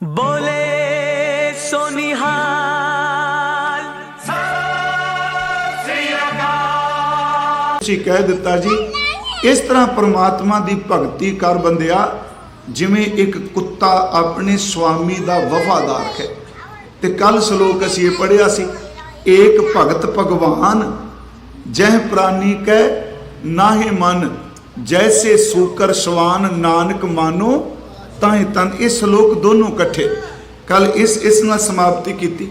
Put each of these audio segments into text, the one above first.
ਬੋਲੇ ਸੋਨਿਹਾਲ ਤੁਸੀਂ ਕਹਿ ਦਿੱਤਾ ਜੀ, ਇਸ ਤਰ੍ਹਾਂ ਪ੍ਰਮਾਤਮਾ ਦੀ ਭਗਤੀ ਕਰ ਬੰਦਿਆ, ਜਿਵੇਂ ਇੱਕ ਕੁੱਤਾ ਆਪਣੇ ਸਵਾਮੀ ਦਾ ਵਫਾਦਾਰ ਹੈ। ਤੇ ਕੱਲ ਸ਼ਲੋਕ ਅਸੀਂ ਇਹ ਪੜਿਆ ਸੀ, ਏਕ ਭਗਤ ਭਗਵਾਨ, ਜਹ ਪ੍ਰਾਨੀ ਕੈ, ਨਾਹੀ ਮਨ, ਜੈਸੇ ਸੂਕਰ ਸਵਾਨ ਨਾਨਕ ਮਾਨੋ ਤਾਂ ਹੀ ਤਨ ਇਹ ਸ਼ਲੋਕ ਦੋਨੋਂ ਇਕੱਠੇ। ਕੱਲ ਇਸ ਇਸ ਨਾਲ ਸਮਾਪਤੀ ਕੀਤੀ।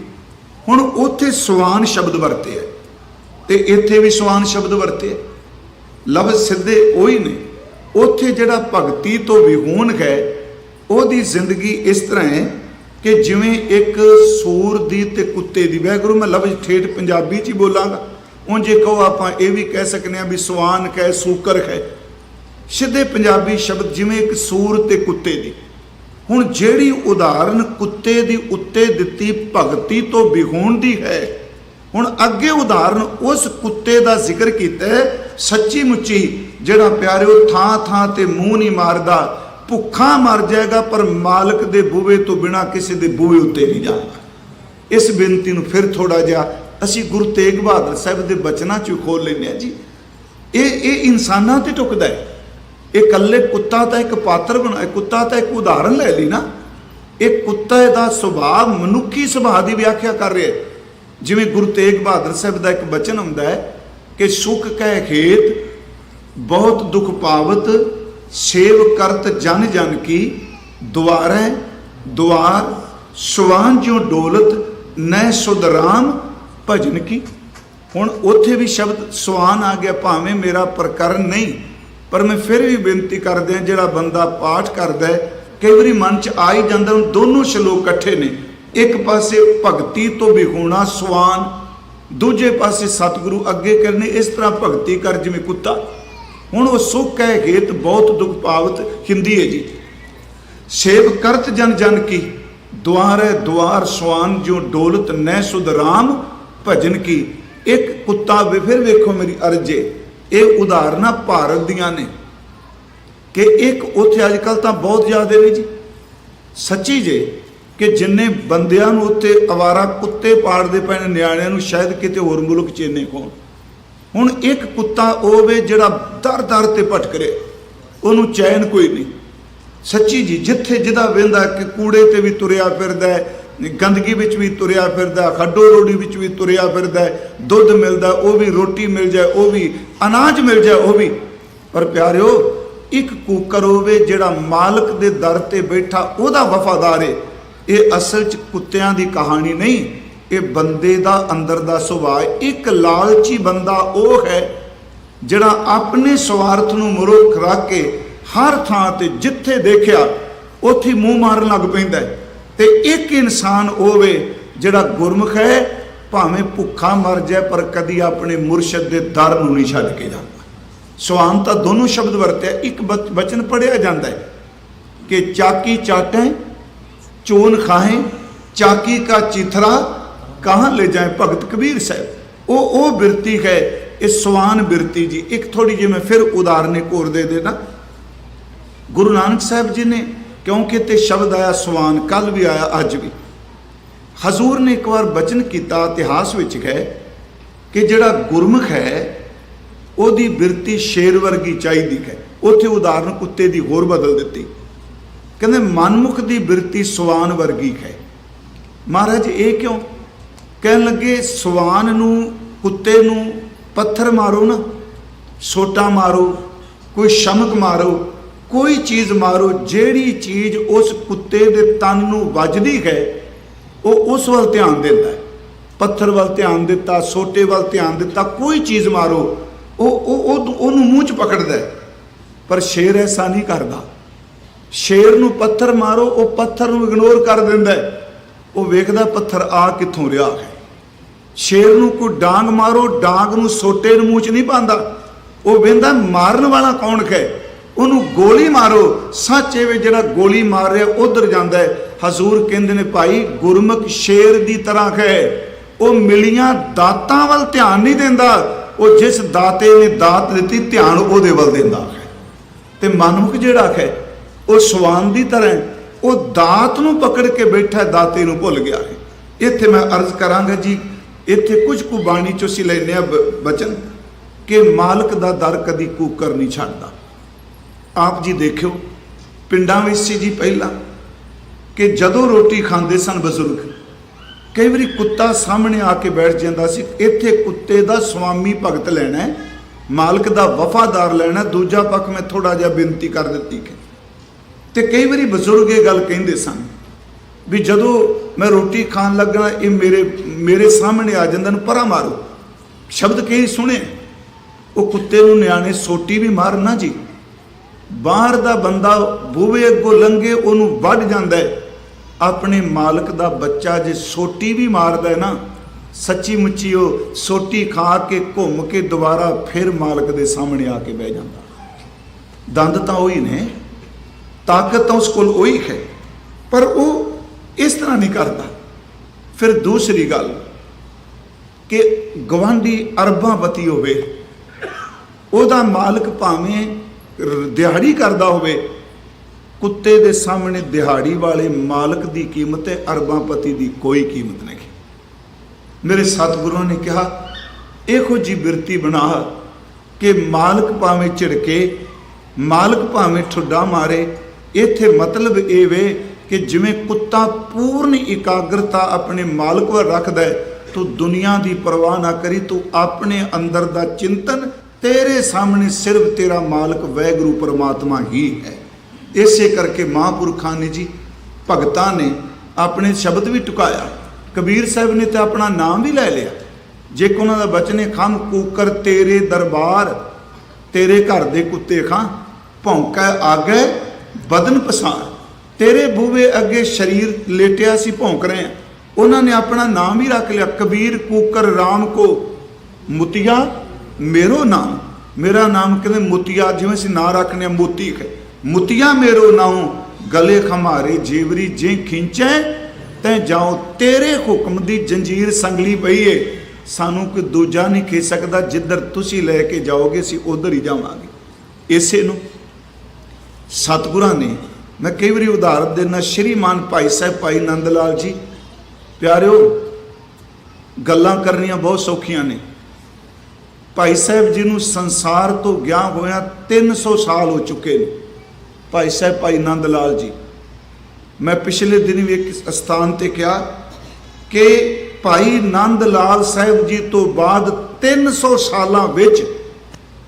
ਹੁਣ ਉੱਥੇ ਸਵਾਨ ਸ਼ਬਦ ਵਰਤੇ ਹੈ ਤੇ ਇੱਥੇ ਵੀ ਸਵਾਨ ਸ਼ਬਦ ਵਰਤੇ ਲਫ਼ਜ਼ ਸਿੱਧੇ ਉਹੀ ਨੇ। ਉੱਥੇ ਜਿਹੜਾ ਭਗਤੀ ਤੋਂ ਵਿਹੂਨ ਹੈ ਉਹਦੀ ਜ਼ਿੰਦਗੀ ਇਸ ਤਰ੍ਹਾਂ ਹੈ ਕਿ ਜਿਵੇਂ ਇੱਕ ਸੂਰ ਦੀ ਤੇ ਕੁੱਤੇ ਦੀ। ਵੈਗਰੂ ਮੈਂ ਲਫ਼ਜ਼ ਠੇਠ ਪੰਜਾਬੀ ਚ ਹੀ ਬੋਲਾਂਗਾ। ਉਂਝ ਜੇ ਕਹੋ ਆਪਾਂ ਇਹ ਵੀ ਕਹਿ ਸਕਨੇ ਆ ਵੀ ਸਵਾਨ ਕਹੇ, ਸੂਕਰ ਹੈ ਸਿੱਧੇ ਪੰਜਾਬੀ ਸ਼ਬਦ ਜਿਵੇਂ ਇੱਕ ਸੂਰ ਤੇ ਕੁੱਤੇ ਦੀ। ਹੁਣ ਜਿਹੜੀ ਉਦਾਹਰਨ ਕੁੱਤੇ ਦੀ ਉੱਤੇ ਦਿੱਤੀ ਭਗਤੀ ਤੋਂ ਵਿਹੂਣ ਦੀ ਹੈ, ਹੁਣ ਅੱਗੇ ਉਦਾਹਰਨ ਉਸ ਕੁੱਤੇ ਦਾ ਜ਼ਿਕਰ ਕੀਤਾ ਸੱਚੀ ਮੁੱਚੀ ਜਿਹੜਾ ਪਿਆਰਿਓ ਥਾਂ ਥਾਂ ਤੇ ਮੂੰਹ ਨਹੀਂ ਮਾਰਦਾ, ਭੁੱਖਾ ਮਰ ਜਾਏਗਾ ਪਰ ਮਾਲਕ ਦੇ ਬੂਵੇ ਤੋਂ ਬਿਨਾ ਕਿਸੇ ਦੇ ਬੂਵੇ ਉੱਤੇ ਨਹੀਂ ਜਾਂਦਾ। ਇਸ ਬੇਨਤੀ ਨੂੰ ਫਿਰ ਥੋੜਾ ਜਿਹਾ ਅਸੀਂ ਗੁਰੂ ਤੇਗ ਬਹਾਦਰ ਸਾਹਿਬ ਦੇ ਬਚਨਾਂ ਚ ਖੋਲ ਲੈਂਦੇ ਹਾਂ ਜੀ। ਇਹ ਇਹ ਇਨਸਾਨਾਂ ਤੇ ਟੁਕਦਾ ਹੈ। ਇਹ ਇਕੱਲੇ ਕੁੱਤਾ ਤਾਂ ਇੱਕ ਪਾਤਰ ਬਣਾ ਕੁੱਤਾ ਤਾਂ ਇੱਕ ਉਦਾਹਰਨ ਲੈ ਲਈ ਨਾ। ਇਹ ਕੁੱਤੇ ਦਾ ਸੁਭਾਅ ਮਨੁੱਖੀ ਸੁਭਾਅ ਦੀ ਵਿਆਖਿਆ ਕਰ ਰਿਹਾ ਜਿਵੇਂ ਗੁਰੂ ਤੇਗ ਬਹਾਦਰ ਸਾਹਿਬ ਦਾ ਇੱਕ ਬਚਨ ਹੁੰਦਾ ਹੈ ਕਿ ਸੁਖ ਕਹਿ ਖੇਤ, ਬਹੁਤ ਦੁਖ ਪਾਵਤ, ਸੇਵ ਕਰਤ ਜਨ ਜਨ ਕੀ, ਦੁਆਰੈ ਦੁਆਰ, ਸੁਵਾਨ ਜਿਉ ਡੋਲਤ ਨੈ ਸੁਧ ਭਜਨ ਕੀ। ਹੁਣ ਉੱਥੇ ਵੀ ਸ਼ਬਦ ਸੁਆਨ ਆ ਗਿਆ, ਭਾਵੇਂ ਮੇਰਾ ਪ੍ਰਕਰਨ ਨਹੀਂ। ਪਰ ਮੈਂ ਫਿਰ ਵੀ ਬੇਨਤੀ ਕਰਦੇ ਹਾਂ, ਜਿਹੜਾ ਬੰਦਾ ਪਾਠ ਕਰਦਾ ਹੈ, ਕਈ ਵਾਰੀ ਮਨ ਚ ਆ ਹੀ ਜਾਂਦਾ ਹੁਣ ਦੋਨੋਂ ਸ਼ਲੋਕ ਇਕੱਠੇ ਨੇ। ਇੱਕ ਪਾਸੇ ਭਗਤੀ ਤੋਂ ਵਿਹੂਣਾ ਸਵਾਨ, ਦੂਜੇ ਪਾਸੇ ਸਤਿਗੁਰੂ ਅੱਗੇ ਕਰਨੇ, ਇਸ ਤਰ੍ਹਾਂ ਭਗਤੀ ਕਰ ਜਿਵੇਂ ਕੁੱਤਾ। ਹੁਣ ਉਹ ਸੁਖ ਹੈ ਗੇਤ ਬਹੁਤ, ਦੁਖ ਪਾਵਤ ਹਿੰਦੀ ਹੈ ਜੀ। ਸੇਵ ਕਰਤ ਜਨ ਜਨ ਕੀ, ਦੁਆਰ ਹੈ ਦੁਆਰ ਸਵਾਨ ਜੋ ਡੋਲਤ ਨੈ ਸੁਧ ਰਾਮ ਭਜਨ ਕੀ। ਇੱਕ ਕੁੱਤਾ ਵੀ ਫਿਰ ਵੇਖੋ ਮੇਰੀ ਅਰਜੇ ਇਹ ਉਦਾਹਰਨਾਂ ਭਾਰਤ ਦੀਆਂ ਨੇ ਕਿ ਇੱਕ ਉੱਥੇ ਅੱਜ ਕੱਲ ਤਾਂ ਬਹੁਤ ਜ਼ਿਆਦਾ ਨੇ ਜੀ। ਸੱਚੀ ਜੇ ਕਿ ਜਿੰਨੇ ਬੰਦਿਆਂ ਨੂੰ ਉੱਥੇ ਅਵਾਰਾ ਕੁੱਤੇ ਪਾੜਦੇ ਪਏ ਨੇ, ਨਿਆਣਿਆਂ ਨੂੰ ਸ਼ਾਇਦ ਕਿਤੇ ਹੋਰ ਮੁਲਕ ਚ ਇੰਨੇ ਕੋਣ ਹੁਣ ਇੱਕ ਕੁੱਤਾ ਉਹ ਵੇ ਜਿਹੜਾ ਦਰ ਦਰ ਤੇ ਭਟਕ ਰਿਹਾ, ਉਹਨੂੰ ਚੈਨ ਕੋਈ ਨਹੀਂ। ਸੱਚੀ ਜੀ, ਜਿੱਥੇ ਜਿਹਦਾ ਵੇਂਦਾ ਕਿ ਕੂੜੇ ਤੇ ਵੀ ਤੁਰਿਆ ਫਿਰਦਾ ਹੈ ਗੰਦਗੀ ਵਿੱਚ ਵੀ ਤੁਰਿਆ ਫਿਰਦਾ, ਖੱਡੋ ਰੋੜੀ ਵਿੱਚ ਵੀ ਤੁਰਿਆ ਫਿਰਦਾ, ਦੁੱਧ ਮਿਲਦਾ, ਉਹ ਵੀ ਰੋਟੀ ਮਿਲ ਜਾਏ, ਉਹ ਵੀ ਅਨਾਜ ਮਿਲ ਜਾਏ, ਉਹ ਵੀ। ਪਰ ਪਿਆਰਿਓ, ਇੱਕ ਕੂਕਰ ਹੋਵੇ ਜਿਹੜਾ ਮਾਲਕ ਦੇ ਦਰ ਤੇ ਬੈਠਾ, ਉਹਦਾ ਵਫਾਦਾਰ ਏ। ਇਹ ਅਸਲ 'ਚ ਕੁੱਤਿਆਂ ਦੀ ਕਹਾਣੀ ਨਹੀਂ, ਇਹ ਬੰਦੇ ਦਾ, ਅੰਦਰ ਦਾ ਸੁਭਾਅ ਇੱਕ ਲਾਲਚੀ ਬੰਦਾ ਉਹ ਹੈ ਜਿਹੜਾ ਆਪਣੇ ਸਵਾਰਥ ਨੂੰ ਮੁਰਖ ਰੱਖ ਕੇ ਹਰ ਥਾਂ ਤੇ ਜਿੱਥੇ ਦੇਖਿਆ, ਉੱਥੇ ਮੂੰਹ ਮਾਰਨ ਲੱਗ ਪੈਂਦਾ ਹੈ। ਤੇ ਇੱਕ ਇਨਸਾਨ ਹੋਵੇ ਜਿਹੜਾ ਗੁਰਮੁਖ ਹੈ, ਭਾਵੇਂ ਭੁੱਖਾ ਮਰ ਜਾਏ, ਪਰ ਕਦੀ ਆਪਣੇ ਮੁਰਸ਼ਦ ਦੇ ਦਰ ਨੂੰ ਨਹੀਂ ਛੱਡ ਕੇ ਜਾਂਦਾ। ਸਵਾਨ ਤਾਂ ਦੋਨੋਂ ਸ਼ਬਦ ਵਰਤਿਆ, ਇੱਕ ਬਚ- ਬਚਨ ਪੜਿਆ ਜਾਂਦਾ ਹੈ ਕਿ ਚਾਕੀ ਚਾਟੇ, ਚੋਨ ਖਾਏ ਚਾਕੀ ਕਾ ਚਿਥਰਾ, ਕਹਾਂ ਲੈ ਜਾਏ ਭਗਤ ਕਬੀਰ ਸਾਹਿਬ। ਉਹ ਉਹ ਬਿਰਤੀ ਹੈ, ਇਹ ਸਵਾਨ ਬਿਰਤੀ ਜੀ। ਇੱਕ ਥੋੜੀ ਜਿਹੀ ਮੈਂ ਫਿਰ ਉਦਾਹਰਨ ਇੱਕ ਹੋਰ ਦੇ ਦੇਣਾ। ਗੁਰੂ ਨਾਨਕ ਸਾਹਿਬ ਜੀ ਨੇ ਕਿਉਂਕਿ ਤੇ ਸ਼ਬਦ ਆਇਆ ਸਵਾਨ ਕੱਲ ਵੀ ਆਇਆ, ਅੱਜ ਵੀ। ਹਜ਼ੂਰ ਨੇ ਇੱਕ ਵਾਰ ਬਚਨ ਕੀਤਾ, ਇਤਿਹਾਸ ਵਿੱਚ ਹੈ ਕਿ ਜਿਹੜਾ ਗੁਰਮੁਖ ਹੈ, ਉਹਦੀ ਬਿਰਤੀ ਸ਼ੇਰ ਵਰਗੀ ਚਾਹੀਦੀ ਹੈ। ਉੱਥੇ ਉਦਾਹਰਨ ਕੁੱਤੇ ਦੀ ਹੋਰ ਬਦਲ ਦਿੱਤੀ। ਕਹਿੰਦੇ, ਮਨਮੁਖ ਦੀ ਬਿਰਤੀ ਸਵਾਨ ਵਰਗੀ ਹੈ। ਮਹਾਰਾਜ, ਇਹ ਕਿਉਂ? ਕਹਿਣ ਲੱਗੇ, ਸਵਾਨ ਨੂੰ, ਕੁੱਤੇ ਨੂੰ ਪੱਥਰ ਮਾਰੋ ਨਾ, ਸੋਟਾ ਮਾਰੋ, ਕੋਈ ਸ਼ਮਕ ਮਾਰੋ ਕੋਈ ਚੀਜ਼ ਮਾਰੋ, ਜਿਹੜੀ ਚੀਜ਼ ਉਸ ਕੁੱਤੇ ਦੇ ਤਨ ਨੂੰ ਵੱਜਦੀ ਹੈ, ਉਹ ਉਸ ਵੱਲ ਧਿਆਨ ਦਿੰਦਾ ਪੱਥਰ ਵੱਲ ਧਿਆਨ ਦਿੱਤਾ, ਸੋਟੇ ਵੱਲ ਧਿਆਨ ਦਿੱਤਾ, ਕੋਈ ਚੀਜ਼ ਮਾਰੋ, ਉਹ ਉਹ ਉਹਨੂੰ ਮੂੰਹ 'ਚ ਪਕੜਦਾ ਪਰ ਸ਼ੇਰ ਐਸਾ ਨਹੀਂ ਕਰਦਾ। ਸ਼ੇਰ ਨੂੰ ਪੱਥਰ ਮਾਰੋ, ਉਹ ਪੱਥਰ ਨੂੰ ਇਗਨੋਰ ਕਰ ਦਿੰਦਾ ਉਹ ਵੇਖਦਾ ਪੱਥਰ ਆ ਕਿੱਥੋਂ ਰਿਹਾ ਹੈ। ਸ਼ੇਰ ਨੂੰ ਕੋਈ ਡਾਂਗ ਮਾਰੋ, ਡਾਂਗ ਨੂੰ ਸੋਟੇ ਨੂੰ ਮੂੰਹ 'ਚ ਨਹੀਂ ਪਾਉਂਦਾ। ਉਹ ਵੇਂਦਾ ਮਾਰਨ ਵਾਲਾ ਕੌਣ ਹੈ? ਉਹਨੂੰ ਗੋਲੀ ਮਾਰੋ। ਸੱਚ ਇਹ ਵੀ ਜਿਹੜਾ ਗੋਲੀ ਮਾਰ ਰਿਹਾ, ਉਧਰ ਜਾਂਦਾ ਹੈ। ਹਜ਼ੂਰ ਕਹਿੰਦੇ ਨੇ, ਭਾਈ, ਗੁਰਮੁਖ ਸ਼ੇਰ ਦੀ ਤਰ੍ਹਾਂ ਹੈ। ਉਹ ਮਿਲੀਆਂ ਦਾਤਾਂ ਵੱਲ ਧਿਆਨ ਨਹੀਂ ਦਿੰਦਾ। ਉਹ ਜਿਸ ਦਾਤੇ ਨੇ ਦਾਤ ਦਿੱਤੀ, ਧਿਆਨ ਉਹਦੇ ਵੱਲ ਦਿੰਦਾ ਹੈ। ਤੇ ਮਨਮੁਖ ਜਿਹੜਾ ਹੈ, ਉਹ ਸਵਾਨ ਦੀ ਤਰ੍ਹਾਂ ਉਹ ਦਾਤ ਨੂੰ ਪਕੜ ਕੇ ਬੈਠਾ ਦਾਤੇ ਨੂੰ ਭੁੱਲ ਗਿਆ ਹੈ। ਇੱਥੇ ਮੈਂ ਅਰਜ਼ ਕਰਾਂਗਾ ਜੀ, ਇੱਥੇ ਕੁਝ ਕੁ ਬਾਣੀ ਚੋਂ ਅਸੀਂ ਲੈਨੇ ਆ ਬਚਨ, ਕਿ ਮਾਲਕ ਦਾ ਦਰ ਕਦੀ ਕੂਕਰ ਨਹੀਂ ਛੱਡਦਾ। ਆਪ ਜੀ ਦੇਖਿਓ, ਪਿੰਡਾਂ ਵਿੱਚ ਸੀ ਜੀ ਪਹਿਲਾਂ, ਕਿ ਜਦੋਂ ਰੋਟੀ ਖਾਂਦੇ ਸਨ ਬਜ਼ੁਰਗ, ਕਈ ਵਾਰੀ ਕੁੱਤਾ ਸਾਹਮਣੇ ਆ ਕੇ ਬੈਠ ਜਾਂਦਾ ਸੀ, ਇੱਥੇ ਕੁੱਤੇ ਦਾ ਸਵਾਮੀ ਭਗਤ ਲੈਣਾ ਮਾਲਕ ਦਾ ਵਫਾਦਾਰ ਲੈਣਾ ਦੂਜਾ ਪੱਖ ਮੈਂ ਥੋੜਾ ਜਿਹਾ ਬੇਨਤੀ ਕਰ ਦਿੱਤੀ ਕਿ, ਤੇ ਕਈ ਵਾਰੀ ਬਜ਼ੁਰਗ ਇਹ ਗੱਲ ਕਹਿੰਦੇ ਸਨ, ਵੀ ਜਦੋਂ ਮੈਂ ਰੋਟੀ ਖਾਣ ਲੱਗਾ ਇਹ ਮੇਰੇ ਮੇਰੇ ਸਾਹਮਣੇ ਆ ਜਾਂਦਾ ਨੂੰ ਪਰਾਂ ਮਾਰੋ, ਸ਼ਬਦ ਕਈ ਸੁਣੇ, ਉਹ ਕੁੱਤੇ ਨੂੰ ਨਿਆਣੇ ਸੋਟੀ ਵੀ ਮਾਰਨਾ ਜੀ। ਬਾਹਰ ਦਾ ਬੰਦਾ ਬੂਵੇ ਅੱਗੋਂ ਲੰਘੇ, ਉਹਨੂੰ ਵੱਢ ਜਾਂਦਾ ਆਪਣੇ ਮਾਲਕ ਦਾ ਬੱਚਾ ਜੇ ਸੋਟੀ ਵੀ ਮਾਰਦਾ ਨਾ ਸੱਚੀ ਮੁੱਚੀ ਉਹ ਸੋਟੀ ਖਾ ਕੇ ਘੁੰਮ ਕੇ ਦੁਬਾਰਾ ਫਿਰ ਮਾਲਕ ਦੇ ਸਾਹਮਣੇ ਆ ਕੇ ਬਹਿ ਜਾਂਦਾ। ਦੰਦ ਤਾਂ ਉਹੀ ਨੇ, ਤਾਕਤ ਤਾਂ ਉਸ ਕੋਲ ਉਹੀ ਹੈ, ਪਰ ਉਹ ਇਸ ਤਰ੍ਹਾਂ ਨਹੀਂ ਕਰਦਾ। ਫਿਰ ਦੂਸਰੀ ਗੱਲ ਕਿ ਗਵਾਂਢੀ ਅਰਬਾਂਪਤੀ ਹੋਵੇ, ਉਹਦਾ ਮਾਲਕ ਭਾਵੇਂ ਦਿਹਾੜੀ ਕਰਦਾ ਹੋਵੇ, ਕੁੱਤੇ ਦੇ ਸਾਹਮਣੇ ਦਿਹਾੜੀ ਵਾਲੇ ਮਾਲਕ ਦੀ ਕੀਮਤ ਹੈ ਅਰਬਾਂਪਤੀ ਦੀ ਕੋਈ ਕੀਮਤ ਨਹੀਂ। ਮੇਰੇ ਸਤਿਗੁਰਾਂ ਨੇ ਕਿਹਾ, ਇਹੋ ਜੀ ਬਿਰਤੀ ਬਣਾ ਕਿ ਮਾਲਕ ਭਾਵੇਂ ਝਿੜਕੇ, ਮਾਲਕ ਭਾਵੇਂ ਠੁੱਡਾ ਮਾਰੇ। ਇੱਥੇ ਮਤਲਬ ਇਹ ਵੇ ਕਿ ਜਿਵੇਂ ਕੁੱਤਾ ਪੂਰਨ ਇਕਾਗਰਤਾ ਆਪਣੇ ਮਾਲਕ ਵੱਲ ਰੱਖਦਾ ਹੈ, ਤੂੰ ਦੁਨੀਆ ਦੀ ਪਰਵਾਹ ਨਾ ਕਰੀ, ਤੂੰ ਆਪਣੇ ਅੰਦਰ ਦਾ ਚਿੰਤਨ ਤੇਰੇ ਸਾਹਮਣੇ ਸਿਰਫ ਤੇਰਾ ਮਾਲਕ ਵੈਗੁਰੂ ਪਰਮਾਤਮਾ ਹੀ ਹੈ। ਇਸੇ ਕਰਕੇ ਮਹਾਂਪੁਰਖਾਂ ਨੇ ਜੀ, ਭਗਤਾਂ ਨੇ ਆਪਣੇ ਸ਼ਬਦ ਵੀ ਟੁਕਾਇਆ। ਕਬੀਰ ਸਾਹਿਬ ਨੇ ਤਾਂ ਆਪਣਾ ਨਾਮ ਵੀ ਲੈ ਲਿਆ। ਜੇ ਕੋ ਉਹਨਾਂ ਦਾ ਬਚਨ ਖੰਮ ਕੂਕਰ ਤੇਰੇ ਦਰਬਾਰ, ਤੇਰੇ ਘਰ ਦੇ ਕੁੱਤੇ ਖਾਂ, ਭੌਂਕੈ ਆਗੇ ਬਦਨ ਪਸਾਰ। ਤੇਰੇ ਬੂਵੇ ਅੱਗੇ ਸਰੀਰ ਲੇਟਿਆ ਸੀ, ਭੌਂਕ ਰਹੇ ਆ। ਉਹਨਾਂ ਨੇ ਆਪਣਾ ਨਾਮ ਹੀ ਰੱਖ ਲਿਆ, ਕਬੀਰ ਕੂਕਰ RAM ਕੋ ਮੁਤੀਆ ਮੇਰੋ ਨਾਮ, ਮੇਰਾ ਨਾਮ ਕਹਿੰਦੇ ਮੁਤੀਆ, ਜਿਵੇਂ ਅਸੀਂ ਨਾਂ ਰੱਖਨੇ ਆ ਮੋਤੀ ਮੁਤੀਆ ਮੇਰੋ ਨਾਮ ਗਲੇ ਖਮਾਰੇ ਜੀਵਰੀ ਜੇ ਖਿੰਚੈ, ਤੈ ਜਾਓ ਤੇਰੇ ਹੁਕਮ ਦੀ ਜੰਜੀਰ ਸੰਗਲੀ ਪਈ ਏ ਸਾਨੂੰ ਕੋਈ ਦੂਜਾ ਨਹੀਂ ਖੇ ਸਕਦਾ, ਜਿੱਧਰ ਤੁਸੀਂ ਲੈ ਕੇ ਜਾਓਗੇ, ਅਸੀਂ ਉਧਰ ਹੀ ਜਾਵਾਂਗੇ। ਇਸੇ ਨੂੰ ਸਤਿਗੁਰਾਂ ਨੇ, ਮੈਂ ਕਈ ਵਾਰੀ ਉਦਾਹਰਨ ਦੇਣਾ ਸ਼੍ਰੀਮਾਨ ਭਾਈ ਸਾਹਿਬ, ਭਾਈ ਨੰਦ ਲਾਲ ਜੀ, ਪਿਆਰਿਓ, ਗੱਲਾਂ ਕਰਨੀਆਂ ਬਹੁਤ ਸੌਖੀਆਂ ਨੇ। ਭਾਈ ਸਾਹਿਬ ਜੀ ਨੂੰ ਸੰਸਾਰ ਤੋਂ ਗਿਆ ਹੋਇਆ 300 ਸਾਲ ਹੋ ਚੁੱਕੇ ਨੇ। ਭਾਈ ਸਾਹਿਬ, ਭਾਈ ਨੰਦ ਲਾਲ ਜੀ, ਮੈਂ ਪਿਛਲੇ ਦਿਨ ਵੀ ਇੱਕ ਸਥਾਨ ਤੇ ਕਿਹਾ ਕਿ ਭਾਈ ਨੰਦ ਲਾਲ ਸਾਹਿਬ ਜੀ ਤੋਂ ਬਾਅਦ 300 ਸਾਲਾਂ ਵਿੱਚ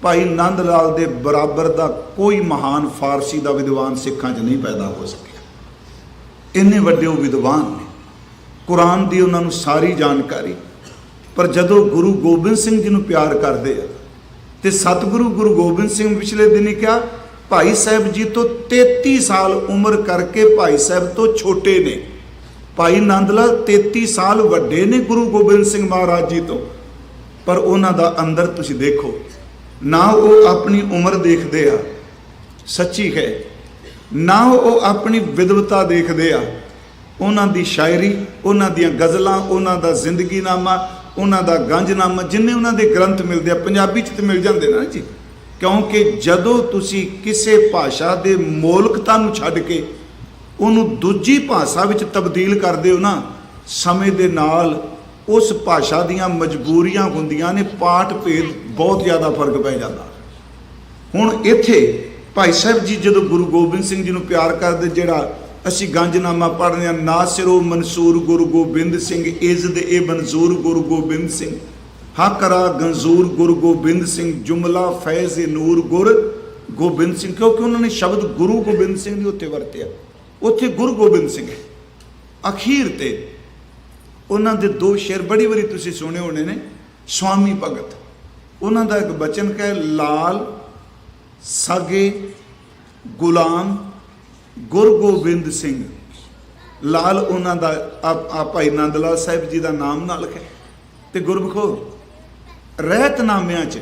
ਭਾਈ ਨੰਦ ਲਾਲ ਦੇ ਬਰਾਬਰ ਦਾ ਕੋਈ ਮਹਾਨ ਫਾਰਸੀ ਦਾ ਵਿਦਵਾਨ ਸਿੱਖਾਂ 'ਚ ਨਹੀਂ ਪੈਦਾ ਹੋ ਸਕਿਆ। ਇੰਨੇ ਵੱਡੇ ਉਹ ਵਿਦਵਾਨ ਨੇ। ਕੁਰਾਨ ਦੀ ਉਹਨਾਂ ਨੂੰ ਸਾਰੀ ਜਾਣਕਾਰੀ। ਪਰ ਜਦੋਂ ਗੁਰੂ ਗੋਬਿੰਦ ਸਿੰਘ ਜੀ ਨੂੰ ਪਿਆਰ ਕਰਦੇ ਆ, ਤੇ ਸਤਿਗੁਰੂ ਗੁਰੂ ਗੋਬਿੰਦ ਸਿੰਘ ਪਿਛਲੇ ਦਿਨੀ ਕਿਹਾ, ਭਾਈ ਸਾਹਿਬ ਜੀ ਤੋਂ 33 ਸਾਲ ਉਮਰ ਕਰਕੇ ਭਾਈ ਸਾਹਿਬ ਤੋਂ ਛੋਟੇ ਨੇ। ਭਾਈ ਨੰਦ ਲਾਲ 33 ਸਾਲ ਵੱਡੇ ਨੇ ਗੁਰੂ ਗੋਬਿੰਦ ਸਿੰਘ ਮਹਾਰਾਜ ਜੀ ਤੋਂ। ਪਰ ਉਹਨਾਂ ਦਾ ਅੰਦਰ ਤੁਸੀਂ ਦੇਖੋ, ਨਾ ਉਹ ਆਪਣੀ ਉਮਰ ਦੇਖਦੇ ਆ, ਸੱਚੀ ਹੈ। ਨਾ ਉਹ ਆਪਣੀ ਵਿਦਵਤਾ ਦੇਖਦੇ ਆ। ਉਹਨਾਂ ਦੀ ਸ਼ਾਇਰੀ, ਉਹਨਾਂ ਦੀਆਂ ਗਜ਼ਲਾਂ, ਉਹਨਾਂ ਦਾ ਜ਼ਿੰਦਗੀਨਾਮਾ ਉਹਨਾਂ ਦਾ ਗੰਜਨਾਮਾ ਜਿੰਨੇ ਉਹਨਾਂ ਦੇ ਗ੍ਰੰਥ ਮਿਲਦੇ ਆ, ਪੰਜਾਬੀ ਚ ਤੇ ਮਿਲ ਜਾਂਦੇ ਨਾ ਜੀ। ਕਿਉਂਕਿ ਜਦੋਂ ਤੁਸੀਂ ਕਿਸੇ ਭਾਸ਼ਾ ਦੇ ਮੌਲਿਕਤਾ ਨੂੰ ਛੱਡ ਕੇ ਉਹਨੂੰ ਦੂਜੀ ਭਾਸ਼ਾ ਵਿੱਚ ਤਬਦੀਲ ਕਰਦੇ ਹੋ ਨਾ, ਸਮੇਂ ਦੇ ਨਾਲ ਉਸ ਭਾਸ਼ਾ ਦੀਆਂ ਮਜਬੂਰੀਆਂ ਹੁੰਦੀਆਂ ਨੇ, ਪਾਠ ਭੇਦ ਬਹੁਤ ਜ਼ਿਆਦਾ ਫ਼ਰਕ ਪੈ ਜਾਂਦਾ। ਹੁਣ ਇੱਥੇ ਭਾਈ ਸਾਹਿਬ ਜੀ ਜਦੋਂ ਗੁਰੂ ਗੋਬਿੰਦ ਸਿੰਘ ਜੀ ਨੂੰ ਪਿਆਰ ਕਰਦੇ, ਜਿਹੜਾ ਅਸੀਂ ਗੰਜਨਾਮਾ ਪੜ੍ਹਦੇ ਹਾਂ ਨਾਸਿਰੋ ਮਨਸੂਰ ਗੁਰੂ ਗੋਬਿੰਦ ਸਿੰਘ ਇਜ਼ ਦੇ ਇਹ ਮਨਜ਼ੂਰ ਗੁਰੂ ਗੋਬਿੰਦ ਸਿੰਘ। ਹਕਰਾ ਗੰਜ਼ੂਰ ਗੁਰੂ ਗੋਬਿੰਦ ਸਿੰਘ, ਜੁਮਲਾ ਫੈਜ਼ ਨੂਰ ਗੁਰ ਗੋਬਿੰਦ ਸਿੰਘ। ਕਿਉਂਕਿ ਉਹਨਾਂ ਨੇ ਸ਼ਬਦ ਗੁਰੂ ਗੋਬਿੰਦ ਸਿੰਘ ਦੀ ਉੱਤੇ ਵਰਤਿਆ। ਉੱਥੇ ਗੁਰੂ ਗੋਬਿੰਦ ਸਿੰਘ ਹੈ। ਅਖੀਰ ਤੇ ਉਹਨਾਂ ਦੇ ਦੋ ਸ਼ੇਰ ਬੜੀ ਵਾਰੀ ਤੁਸੀਂ ਸੁਣੇ ਹੋਣੇ ਨੇ, ਸਵਾਮੀ ਭਗਤ। ਉਹਨਾਂ ਦਾ ਇੱਕ ਬਚਨ ਕਹੇ, ਲਾਲ ਸਾਗੇ ਗੁਲਾਮ ਗੁਰੂ ਗੋਬਿੰਦ ਸਿੰਘ। ਲਾਲ ਉਹਨਾਂ ਦਾ, ਆ ਭਾਈ ਨੰਦ ਲਾਲ ਸਾਹਿਬ ਜੀ ਦਾ ਨਾਮ ਨਾਲ ਹੈ ਤੇ ਗੁਰਬਖੋ ਰਹਿਤਨਾਮਿਆਂ 'ਚ।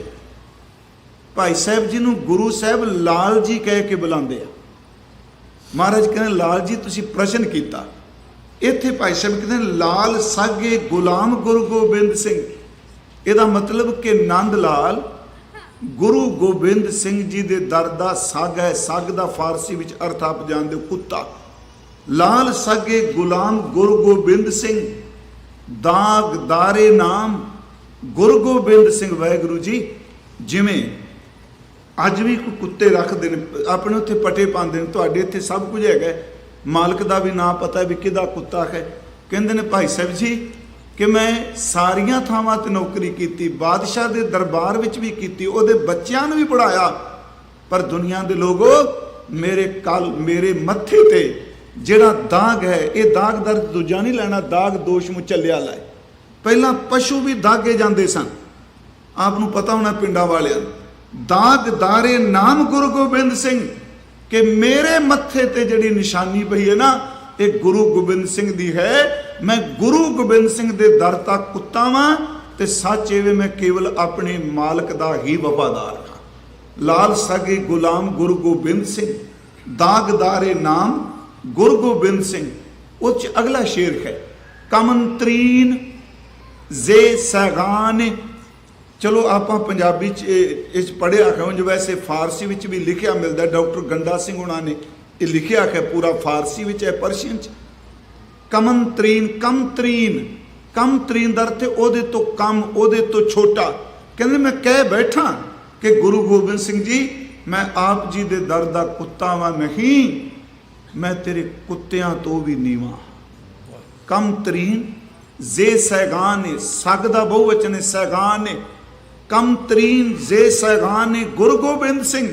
ਭਾਈ ਸਾਹਿਬ ਜੀ ਨੂੰ ਗੁਰੂ ਸਾਹਿਬ ਲਾਲ ਜੀ ਕਹਿ ਕੇ ਬੁਲਾਉਂਦੇ ਆ। ਮਹਾਰਾਜ ਕਹਿੰਦੇ, ਲਾਲ ਜੀ, ਤੁਸੀਂ ਪ੍ਰਸ਼ਨ ਕੀਤਾ। ਇੱਥੇ ਭਾਈ ਸਾਹਿਬ ਕਹਿੰਦੇ, ਲਾਲ ਸਾਗੇ ਗੁਲਾਮ ਗੁਰੂ ਗੋਬਿੰਦ ਸਿੰਘ। ਇਹਦਾ ਮਤਲਬ ਕਿ ਨੰਦ ਲਾਲ ਗੁਰੂ ਗੋਬਿੰਦ ਸਿੰਘ ਜੀ ਦੇ ਦਰ ਦਾ ਸਾਗ ਹੈ, ਸਾਗ ਦਾ ਫਾਰਸੀ ਵਿੱਚ ਅਰਥ ਆਪ ਜਾਣਦੇ ਹੋ, ਕੁੱਤਾ। ਲਾਲ ਸਗੇ ਗੁਲਾਮ ਗੁਰੂ ਗੋਬਿੰਦ ਸਿੰਘ ਦਾਗਦਾਰੇ ਨਾਮ ਗੁਰੂ ਗੋਬਿੰਦ ਸਿੰਘ ਵਾਹਿਗੁਰੂ ਜੀ, ਜਿਵੇਂ ਅੱਜ ਵੀ ਕੋਈ ਕੁੱਤੇ ਰੱਖਦੇ ਨੇ, ਆਪਣੇ ਉੱਥੇ ਪਟੇ ਪਾਉਂਦੇ ਨੇ, ਤੁਹਾਡੇ ਇੱਥੇ ਸਭ ਕੁਝ ਹੈਗਾ ਮਾਲਕ ਦਾ ਵੀ ਨਾਂ ਪਤਾ ਵੀ ਕਿਹਦਾ ਕੁੱਤਾ ਹੈ। ਕਹਿੰਦੇ ਨੇ ਭਾਈ ਸਾਹਿਬ ਜੀ ਕਿ ਮੈਂ ਸਾਰੀਆਂ ਥਾਵਾਂ ਤੇ ਨੌਕਰੀ ਕੀਤੀ, ਬਾਦਸ਼ਾਹ ਦੇ ਦਰਬਾਰ ਵਿੱਚ ਵੀ ਕੀਤੀ, ਉਹਦੇ ਬੱਚਿਆਂ ਨੂੰ ਵੀ ਪੜਾਇਆ ਪਰ ਦੁਨੀਆ ਦੇ ਲੋਗੋ ਮੇਰੇ ਕਲ, ਮੇਰੇ ਮੱਥੇ ਤੇ ਜਿਹੜਾ ਦਾਗ ਹੈ, ਇਹ ਦਾਗ ਦਰਦ ਦੂਜਾ ਨਹੀਂ ਲੈਣਾ, ਦਾਗ ਦੋਸ਼ ਨੂੰ ਚੱਲਿਆ ਲੈ ਪਹਿਲਾਂ ਪਸ਼ੂ ਵੀ ਦਾਗੇ ਜਾਂਦੇ ਸਨ। ਆਪ ਨੂੰ ਪਤਾ ਹੋਣਾ ਪਿੰਡਾਂ ਵਾਲਿਆਂ ਨੂੰ। ਦਾਗਦਾਰੇ ਨਾਮ ਗੁਰੂ ਗੋਬਿੰਦ ਸਿੰਘ ਕਿ ਮੇਰੇ ਮੱਥੇ ਤੇ ਜਿਹੜੀ ਨਿਸ਼ਾਨੀ ਪਈ ਹੈ ਨਾ, ਇਹ ਗੁਰੂ ਗੋਬਿੰਦ ਸਿੰਘ ਦੀ ਹੈ। ਮੈਂ ਗੁਰੂ ਗੋਬਿੰਦ ਸਿੰਘ ਦੇ ਦਰ ਤੱਕ ਕੁੱਤਾ ਵਾਂ ਤੇ ਸੱਚ ਇਹ ਮੈਂ ਕੇਵਲ ਆਪਣੇ ਮਾਲਕ ਦਾ ਹੀ ਵਫਾਦਾਰ ਹਾਂ। ਲਾਲ ਸਗੇ ਗੁਲਾਮ ਗੁਰੂ ਗੋਬਿੰਦ ਸਿੰਘ ਦਾਗਦਾਰੇ ਨਾਮ ਗੁਰੂ ਗੋਬਿੰਦ ਸਿੰਘ, ਉਹ 'ਚ ਅਗਲਾ ਸ਼ੇਰ ਹੈ, ਕਮੰਤਰੀਨ ਜ਼ੇ ਸਗਾਨ ਚਲੋ ਆਪਾਂ ਪੰਜਾਬੀ ਚ ਇਹ, ਇਸ ਪੜਿਆ ਹੈ, ਉਂਝ ਵੈਸੇ ਫਾਰਸੀ ਵਿੱਚ ਵੀ ਲਿਖਿਆ ਮਿਲਦਾ ਡਾਕਟਰ ਗੰਡਾ ਸਿੰਘ ਉਹਨਾਂ ਨੇ ਇਹ ਲਿਖਿਆ ਹੈ, ਪੂਰਾ ਫਾਰਸੀ ਵਿੱਚ ਹੈ, ਪਰਸ਼ੀਅਨ ਚ। ਕਮੰਤਰੀਨ ਕਮਤਰੀਨ ਕਮਤਰੀਨ ਦਾ ਅਰਥ ਹੈ ਉਹਦੇ ਤੋਂ ਕਮ, ਉਹਦੇ ਤੋਂ ਛੋਟਾ। ਕਹਿੰਦੇ ਮੈਂ ਕਹਿ ਬੈਠਾ ਕਿ ਗੁਰੂ ਗੋਬਿੰਦ ਸਿੰਘ ਜੀ, ਮੈਂ ਆਪ ਜੀ ਦੇ ਦਰ ਦਾ ਕੁੱਤਾ ਵਾਂ ਨਹੀਂ, ਮੈਂ ਤੇਰੇ ਕੁੱਤਿਆਂ ਤੋਂ ਵੀ ਨੀਵਾਂ। ਕਮ ਤਰੀਨ ਜ਼ੇ ਸੈਗਾਨ ਨੇ ਸਗ ਦਾ ਬਹੁਵਚਨ ਹੈ ਸੈਗਾਨ ਨੇ ਕਮ ਤਰੀਨ ਜ਼ੇ ਸੈਗਾਨ ਨੇ ਗੁਰੂ ਗੋਬਿੰਦ ਸਿੰਘ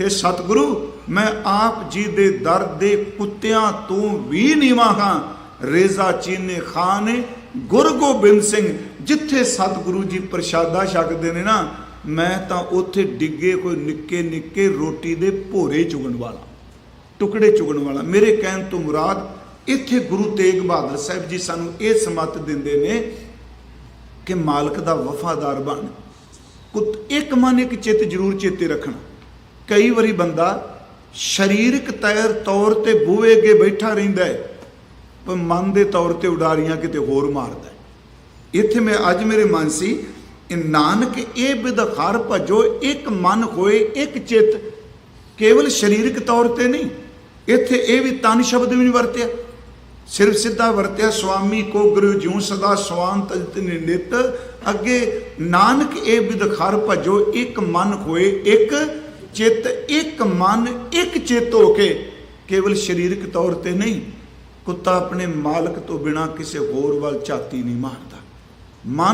हे ਸਤਿਗੁਰੂ, ਮੈਂ ਆਪ ਜੀ ਦੇ ਦਰ ਦੇ ਕੁੱਤਿਆਂ ਤੋਂ ਵੀ ਨੀਵਾਂ ਹਾਂ। ਰੇਜ਼ਾ ਚੀਨੇ ਖਾਨ ਨੇ, ਗੁਰੂ ਗੋਬਿੰਦ ਸਿੰਘ, ਜਿੱਥੇ ਸਤਿਗੁਰੂ ਜੀ ਪ੍ਰਸ਼ਾਦਾ ਛਕਦੇ ਨੇ ਨਾ, ਮੈਂ ਤਾਂ ਉੱਥੇ ਡਿੱਗੇ ਕੋਈ ਨਿੱਕੇ ਨਿੱਕੇ ਰੋਟੀ ਦੇ ਭੋਰੇ ਚੁਗਣ ਵਾਲਾ, ਟੁਕੜੇ ਚੁਗਣ ਵਾਲਾ। ਮੇਰੇ ਕਹਿਣ ਤੋਂ ਮੁਰਾਦ, ਇੱਥੇ ਗੁਰੂ ਤੇਗ ਬਹਾਦਰ ਸਾਹਿਬ ਜੀ ਸਾਨੂੰ ਇਹ ਸਮਤ ਦਿੰਦੇ ਨੇ ਕਿ ਮਾਲਕ ਦਾ ਵਫਾਦਾਰ ਬਣ। ਕੁੱਤ ਇੱਕ ਮਨ ਇੱਕ ਚਿੱਤ ਜ਼ਰੂਰ ਚੇਤੇ ਰੱਖਣਾ। ਕਈ ਵਾਰੀ ਬੰਦਾ ਸਰੀਰਕ ਤੈਰ ਤੌਰ ਤੇ ਬੂਹੇ ਅੱਗੇ ਬੈਠਾ ਰਹਿੰਦਾ ਹੈ ਪਰ ਮਨ ਦੇ ਤੌਰ ਤੇ ਉਡਾਰੀਆਂ ਕਿਤੇ ਹੋਰ ਮਾਰਦਾ ਇੱਥੇ ਮੈਂ ਅੱਜ ਮੇਰੇ ਮਨ ਸੀ ਨਾਨਕ ਇਹ ਬਿਦਖਾਰ ਭਜੋ, ਇੱਕ ਮਨ ਹੋਏ, ਇੱਕ ਚਿੱਤ। ਕੇਵਲ ਸਰੀਰਕ ਤੌਰ ਤੇ ਨਹੀਂ, ਇੱਥੇ ਇਹ ਵੀ ਤਨ ਸ਼ਬਦ ਵੀ ਨਹੀਂ ਵਰਤਿਆ। ਸਿਰਫ ਸਿੱਧਾ ਵਰਤਿਆ ਸੁਆਮੀ ਕੋ ਗੁਰੂ ਜਿਉ ਸਦਾ ਸਵਾਨ ਤਜਤ ਨਿਤ। ਅੱਗੇ ਨਾਨਕ ਇਹ ਬਿਦਖਾਰ ਭਜੋ, ਇੱਕ ਮਨ ਹੋਏ, ਇੱਕ ਚਿੱਤ, ਇੱਕ ਮਨ, ਇੱਕ ਚਿੱਤ ਹੋ ਕੇ ਕੇਵਲ ਸਰੀਰਕ ਤੌਰ ਤੇ ਨਹੀਂ। ਕੁੱਤਾ ਆਪਣੇ ਮਾਲਕ ਤੋਂ ਬਿਨਾ ਕਿਸੇ ਹੋਰ ਵੱਲ ਝਾਤੀ ਨਹੀਂ ਮਾਰਦਾ। ਮਨ